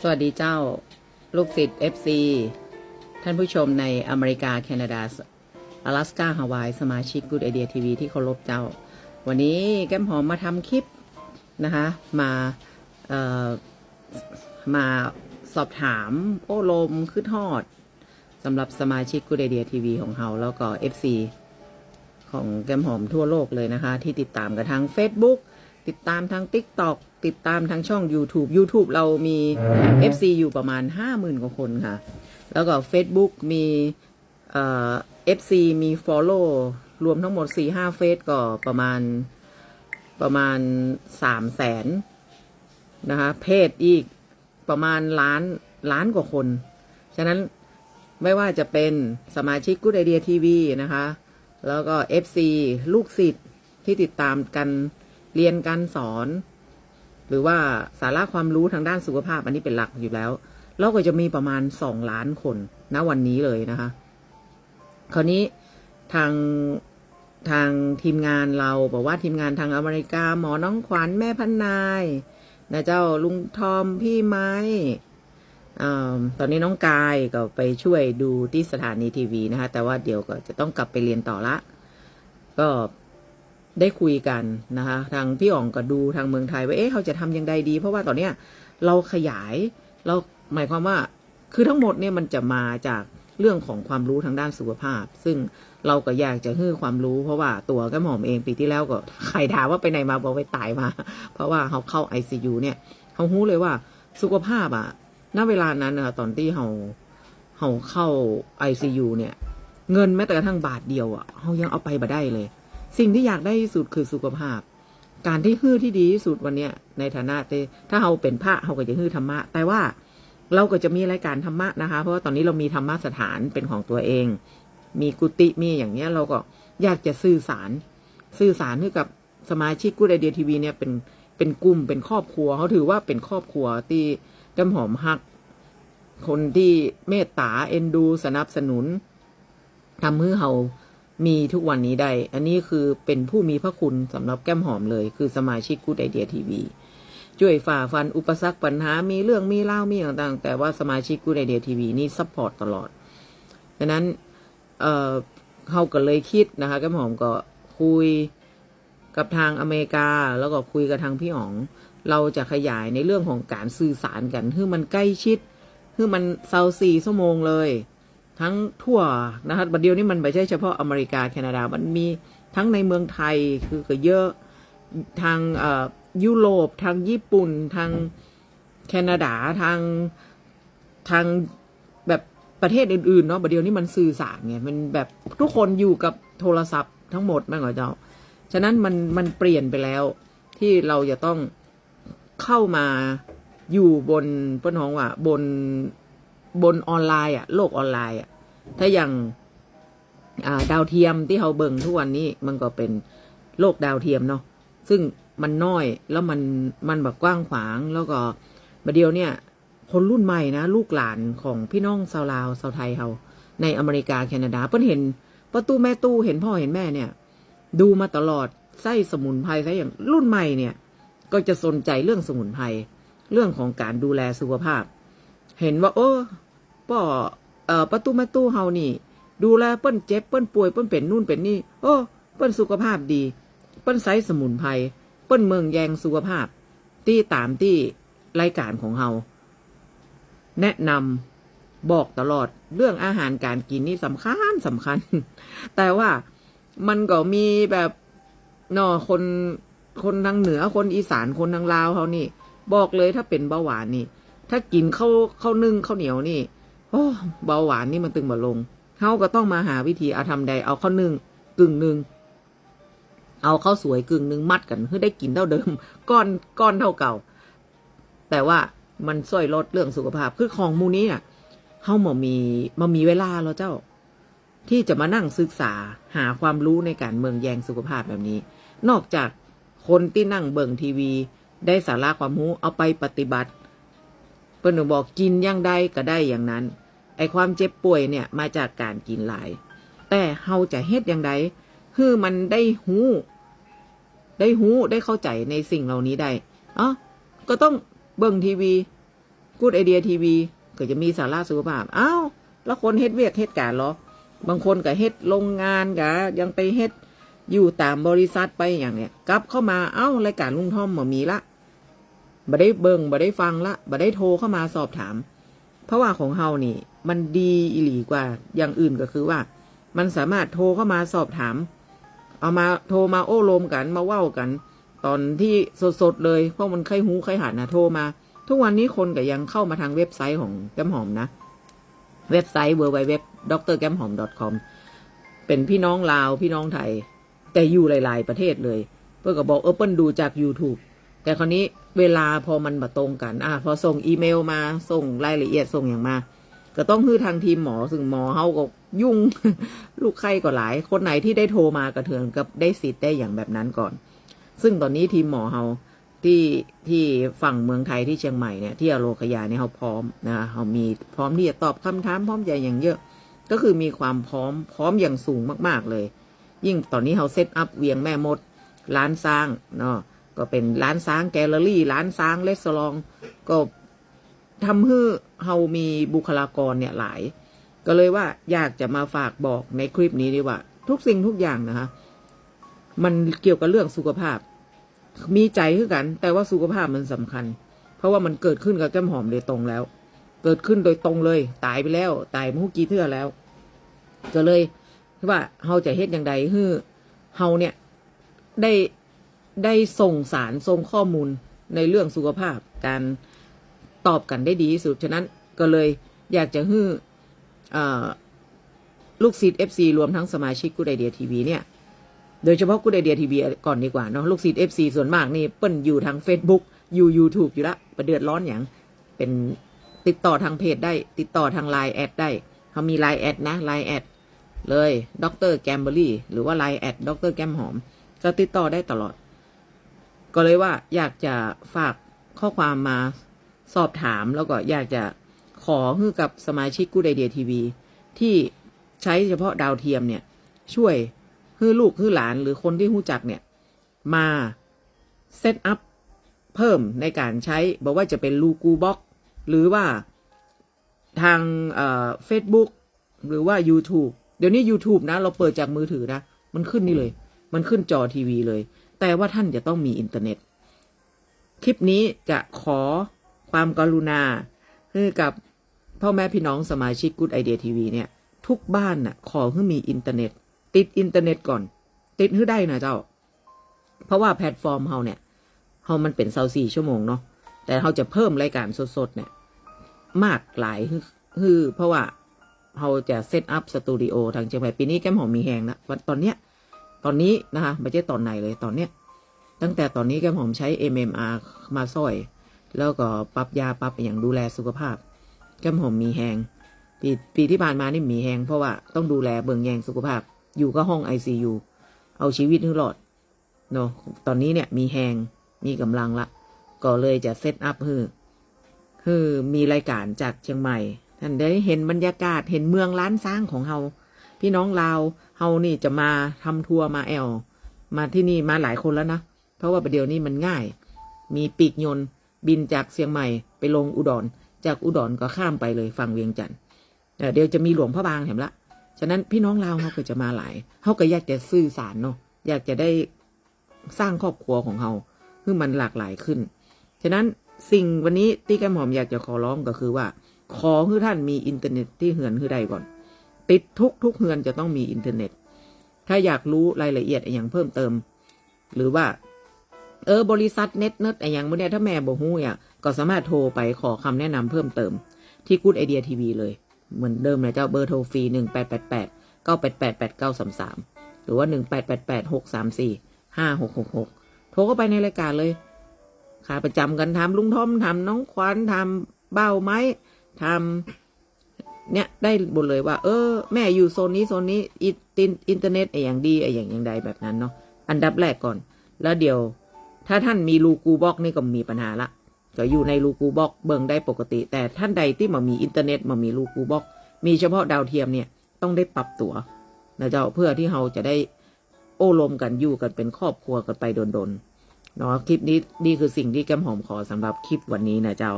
สวัสดีเจ้า ลูกศิษย์ FC ท่านผู้ชมในอเมริกา แคนาดา阿拉斯กาฮาวาย สมาชิก Good Idea TV ที่เคารพเจ้า วันนี้แก้มหอมมาทำคลิปนะคะ มาเอ่อมาสอบถาม โอ้ลมขึ้นทอดสำหรับสมาชิก Good Idea TV ของเราแล้วก็ FC ของแก้มหอมทั่วโลกเลยนะคะ ที่ติดตามกันทาง Facebook ติดตามทาง TikTok ติดตามทางช่อง YouTube YouTube เรามี FC อยู่ประมาณ 50,000 กว่าคนค่ะ แล้วก็ Facebook มีเอ่อ FC มี Follow รวมทั้งหมด 4-5 เฟซก็ประมาณประมาณ3แสนนะคะ เพจอีกประมาณล้านล้านกว่าคน ฉะนั้นไม่ว่าจะเป็นสมาชิก Good Idea TV นะคะ แล้วก็ FC ลูกศิษย์ที่ติดตามกันเรียนการสอน หรือว่าสาระความรู้ทางด้านสุขภาพ อันนี้เป็นหลักอยู่แล้ว เราก็จะมีประมาณสองล้านคนณวันนี้เลยนะคะ คราวนี้ทางทางทีมงานเราบอกว่าทีมงานทางอเมริกา หมอน้องขวัญแม่พันนายนะเจ้าลุงทอมพี่ไม้อตอนนี้น้องกายก็ไปช่วยดูที่สถานีทีวีนะคะ แต่ว่าเดี๋ยวก็จะต้องกลับไปเรียนต่อละ ก็ ได้คุยกันนะคะทางพี่อ๋องก็ดูทางเมืองไทยว่าเอ๊ะเขาจะทำยังไงดี เพราะว่าตอนเนี้ยเราขยายเราหมายความว่าคือทั้งหมดเนี่ยมันจะมาจากเรื่องของความรู้ทางด้านสุขภาพ ซึ่งเราก็อยากจะให้ความรู้ เพราะว่าตัวแก้มหอมเองปีที่แล้วก็ใครถามว่าไปไหนมาบอกไปตายมา เพราะว่าเขาเข้า ICU เนี่ยเขารู้เลยว่าสุขภาพอะณเวลานั้นนะตอนที่เขาเขาเข้า ICU เนี่ย เงินแม้แต่กระทั่งบาทเดียวอะเขายังเอาไปบ่ได้เลย สิ่งที่อยากได้ที่สุดคือสุขภาพ การที่ฮื้อที่ดีที่สุดวันเนี้ยในฐานะเตถ้าเราเป็นพระเราก็จะฮื้อธรรมะ แต่ว่าเราก็จะมีรายการธรรมะนะคะ เพราะว่าตอนนี้เรามีธรรมะสถานเป็นของตัวเอง มีกุฏิมีอย่างเนี้ยเราก็อยากจะสื่อสาร สื่อสารให้กับสมาชิกกูดไอเดียทีวีเนี่ยเป็นเป็นกลุ่มเป็นครอบครัวเขาถือว่าเป็นครอบครัวที่แก้มหอมฮัก คนที่เมตตาเอ็นดู สนับสนุนทำให้เรา มีทุกวันนี้ได้ อันนี้คือเป็นผู้มีพระคุณสำหรับแก้มหอมเลย คือสมาชิกกูดไอเดียทีวีช่วยฝ่าฟันอุปสรรคปัญหา มีเรื่องมีเล่ามีต่างๆ แต่ว่าสมาชิกกูดไอเดียทีวีนี่ซัพพอร์ตตลอดดังนั้นเอ่อเขาก็เลยคิดนะคะแก้มหอมก็คุยกับทางอเมริกาแล้วก็คุยกับทางพี่อ๋อง เราจะขยายในเรื่องของการสื่อสารกันให้มันใกล้ชิดให้มันเซาซีชั่วโมงเลย ทั้งทั่วนะคะบัดเดียวนี้มันไม่ใช่เฉพาะอเมริกาแคนาดา มันมีทั้งในเมืองไทยคือก็เยอะทางยุโรปทางญี่ปุ่นทางแคนาดาทางทางแบบประเทศอื่นๆเนาะบัดเดียวนี้มันสื่อสารไงมันแบบทุกคนอยู่กับโทรศัพท์ทั้งหมดแม่งเหรอเจ้าฉะนั้นมันมันเปลี่ยนไปแล้ว ที่เราจะต้องเข้ามาอยู่บนเป้นห้องว่าบน บนออนไลน์อะโลกออนไลน์อะถ้าอย่างาดาวเทียมที่เราเบิ่งทุกวันนี้มันก็เป็นโลกดาวเทียมเนาะซึ่งมันน้อยแล้วมันมันแบบกว้างขวางแล้วก็ประเดียวเนี่ย คนรุ่นใหม่นะ ลูกหลานของพี่น้องชาวลาวชาวไทยเราในอเมริกาแคนาดาเพิ่นเห็นประตูแม่ตู้เห็นพ่อเห็นแม่เนี่ย ดูมาตลอดไส้สมุนไพรไส้อย่างรุ่นใหม่เนี่ย ก็จะสนใจเรื่องสมุนไพรเรื่องของการดูแลสุขภาพ เห็นว่าโอ้ป่อเอ่อประตูแม่ตู้เฮานี่ ดูแลเปิ้นเจ็บเปิ้นป่วยเปิ้นเป็นนู่นเป็นนี่ โอ้เปิ้นสุขภาพดี เปิ้นไซสมุนไพรเปิ้นเมืองแยงสุขภาพ ที่ตามที่รายการของเฮาแนะนำบอกตลอดเรื่องอาหารการกินนี่สำคัญสำคัญ แต่ว่ามันก็มีแบบนอคนคนทางเหนือคนอีสานคนทางลาวเขานี่ บอกเลยถ้าเป็นเบาหวานนี่ ถ้ากินข้าวข้าวนึ่งข้าวเหนียวนี่โอ้เบาหวานนี่มันตึงบ่ลงเขาก็ต้องมาหาวิธีเอาทำใดเอาข้าวนึ่งกึ่งหนึ่งเอาข้าวสวยกึ่งหนึ่งมัดกันเพื่อได้กินเท่าเดิม ก้อนก้อนเท่าเก่า แต่ว่ามันช่วยลดเรื่องสุขภาพ คือของมูนี้อะเขาหมอมีมามีเวลาแล้วเจ้า ที่จะมานั่งศึกษาหาความรู้ในการเมืองแยงสุขภาพแบบนี้ นอกจากคนที่นั่งเบิ่งทีวี ได้สาระความรู้เอาไปปฏิบัติ เปิ้นบอกกินอย่างใดก็ได้อย่างนั้น ไอความเจ็บป่วยเนี่ยมาจากการกินหลาย แต่เฮาจะเฮ็ดอย่างใดคือมันได้หูได้หูได้เข้าใจในสิ่งเหล่านี้ได้อ๋อก็ต้องเบิ่งทีวีกูดไอเดียทีวีก็จะมีสาระสุขภาพอ้าวแล้วคนเฮ็ดเวียกเฮ็ดการเหรอบางคนก็เฮ็ดโรงงานกะยังไปเฮ็ดอยู่ตามบริษัทไปอย่างเนี้ยกลับเข้ามาเอ้ารายการลุงท่อมมามีละ บ่ได้เบิงบ่ได้ฟังละบ่ได้โทรเข้ามาสอบถาม เพราะว่าของเฮานี่ มันดีอีหลีกว่าอย่างอื่นก็คือว่า มันสามารถโทรเข้ามาสอบถาม เอามาโทรมาโอ้โลมกันมาเว้ากัน ตอนที่สดๆเลย เพราะมันใครหูใครหันนะโทรมา ทุกวันนี้คนก็ยังเข้ามาทางเว็บไซต์ของแก้มหอมนะ เว็บไซต์ w w w d r g a m h o m com เป็นพี่น้องลาวพี่น้องไทย แต่อยู่หลาย ๆ ประเทศเลย เพื่อก็บอกเออเปิ้ลดูจาก YouTube แต่คราวนี้เวลาพอมันมาตรงกัน อะพอส่งอีเมลมาส่งรายละเอียดส่งอย่างมา ก็ต้องคือทางทีมหมอซึ่งหมอเฮาก็ยุ่ง ลูกไข้ก็หลาย คนไหนที่ได้โทรมากระเทือนกับได้สิทธิ์ได้อย่างแบบนั้นก่อน ซึ่งตอนนี้ทีมหมอเฮาที่ที่ฝั่งเมืองไทยที่เชียงใหม่เนี่ยที่อโลคยาเนี่ยเขาพร้อมนะเขามีพร้อมที่จะตอบคำถามพร้อมใจอย่างเยอะ ก็คือมีความพร้อมพร้อมอย่างสูงมาก ๆเลย ยิ่งตอนนี้เขาเซตอัพเวียงแม่มดร้านสร้างเนาะ ก็เป็นร้านสร้างแกลเลอรี่ ร้านสร้างเลสซอลองก็ทำให้เฮามีบุคลากรเนี่ยหลาย ก็เลยว่าอยากจะมาฝากบอกในคลิปนี้ดีว่า ทุกสิ่งทุกอย่างนะคะ มันเกี่ยวกับเรื่องสุขภาพ มีใจคือกัน แต่ว่าสุขภาพมันสำคัญ เพราะว่ามันเกิดขึ้นกับแก้มหอมโดยตรงแล้ว เกิดขึ้นโดยตรงเลย ตายไปแล้ว ตายมุกี่เทื่อแล้ว ก็เลยว่าเฮาจะเฮ็ดอย่างใดฮือเฮาเนี่ยได้ ได้ส่งสารส่งข้อมูลในเรื่องสุขภาพการตอบกันได้ดีที่สุด ฉะนั้นก็เลยอยากจะฮือเอ่อลูกศิษย์ FC รวมทั้งสมาชิกกูไอเดียทีวีเนี่ย โดยเฉพาะกูไอเดียทีวีก่อนดีกว่าเนาะลูกศิษย์ FC ส่วนมากนี่เปิ้นอยู่ทาง Facebook อยู่ YouTube อยู่ละประเดือดร้อนอย่างเป็นติดต่อทางเพจได้ ติดต่อทาง Line แอดได้เขามี Line แอดนะ Line แอดเลยดรแกมเบอรี่หรือว่า Line แอดดรแกมหอม ก็ติดต่อได้ตลอด ก็เลยว่าอยากจะฝากข้อความมาสอบถามแล้วก็อยากจะขอให้กับสมาชิกกูไอเดียทีวี ที่ใช้เฉพาะดาวเทียมเนี่ย ช่วยให้ลูกให้หลานหรือคนที่หู้จักเนี่ย มาเซตอัพเพิ่มในการใช้บอกว่าจะเป็นลูกูบ็อกหรือว่าทางเฟซบุ๊กหรือว่า YouTube เดี๋ยวนี้ YouTube นะ เราเปิดจากมือถือนะ มันขึ้นนี่เลย มันขึ้นจอทีวีเลย แต่ว่าท่านจะต้องมีอินเทอร์เน็ต คลิปนี้จะขอความกรุณาให้กับพ่อแม่พี่น้องสมาชิกกู o ดไอเดียทีวีเนี่ย ทุกบ้านน่ะ ขอให้มีอินเทอร์เน็ต ติดอินเทอร์เน็ตก่อน ติดให้ได้นะเจ้า เพราะว่าแพลตฟอร์มเฮาเนี่ยเฮามันเป็นเซาสี่ชั่วโมงเนาะแต่เฮาจะเพิ่มรายการสดๆเนี่ย มากหลายคือเพราะว่าเฮาจะเซตอัพสตูดิโอทางเชียงใหม่ปีนี้แก้มหอมมีแหงนะวันตอนเนี้ย ตอนนี้นะคะไม่ใช่ตอนไหนเลยตอนเนี้ยตั้งแต่ตอนนี้แก้มหอมใช้ MMR มาซอย แล้วก็ปรับยาปรับอย่างดูแลสุขภาพ แก้มหอมมีแหงปีปีที่ผ่านมานี่มีแหงเพราะว่าต้องดูแลเบิ่งแยงสุขภาพ อยู่ก็ห้อง ICU เอาชีวิตให้รอดเนาะตอนนี้เนี่ยมีแหงมีกำลังละ ก็เลยจะเซตอัพฮือคือมีรายการจากเชียงใหม่ท่านได้เห็นบรรยากาศเห็นเมืองล้านสร้างของเฮา พี่น้องลาวเฮานี่จะมาทำทัวร์มาแอล มาที่นี่มาหลายคนแล้วนะ เพราะว่าประเดี๋ยวนี้มันง่าย มีปีกยนต์บินจากเชียงใหม่ไปลงอุดร จากอุดรก็ข้ามไปเลยฝั่งเวียงจันทร์เดี๋ยวจะมีหลวงพระบางแถมละ ฉะนั้นพี่น้องลาวเขาก็จะมาหลายเขาก็อยากจะสื่อสารเนาะ อยากจะได้สร้างครอบครัวของเขาให้มันหลากหลายขึ้น ฉะนั้นสิ่งวันนี้ที่แก้มหอมอยากจะขอร้องก็คือว่า ขอให้ท่านมีอินเทอร์เน็ตที่เหือนให้ได้ก่อน ติดทุกทุกเหือนจะต้องมีอินเทอร์เน็ต ถ้าอยากรู้รายละเอียดอย่างเพิ่มเติม หรือว่า เออบริษัทเน็ตเน็ตอย่างมื่อนี้ถ้าแม่บอกฮู้อะก็สามารถโทรไปขอคำแนะนำเพิ่มเติม ที่กูดไอเดียทีวีเลย เหมือนเดิมนะเจ้าเบอร์โทรฟรีหนึ่งแปดแปดแปดเก้าแปดแปดแปดเก้าสามสามหรือว่าหนึ่งแปดแปดแปดหกสามสี่ห้าหกหกหกโทรเข้าไปในรายการเลยขาประจำกันทำลุงทอมทำน้องควันทำเบ้าไม้ทำ เนี่ยได้หมดเลยว่า เออ แม่อยู่โซนนี้โซนนี้อินอินเทอร์เน็ตไอ้อย่างดีไอ้อย่างอย่างใดแบบนั้นเนาะอันดับแรกก่อน แล้วเดี๋ยว ถ้าท่านมีลูกูบ็อกนี่ก็มีปัญหาละก็อยู่ในลูกูบ็อกเบิ่งได้ปกติ แต่ท่านใดที่มามีอินเทอร์เน็ตมามีลูกูบ็อกมีเฉพาะดาวเทียมเนี่ยต้องได้ปรับตัวนะเจ้าเพื่อที่เราจะได้โอ้ลมกันอยู่กันเป็นครอบครัวกันไปโดนๆเนาะคลิปนี้นี่คือสิ่งที่แก้มหอมขอสำหรับคลิปวันนี้นะเจ้า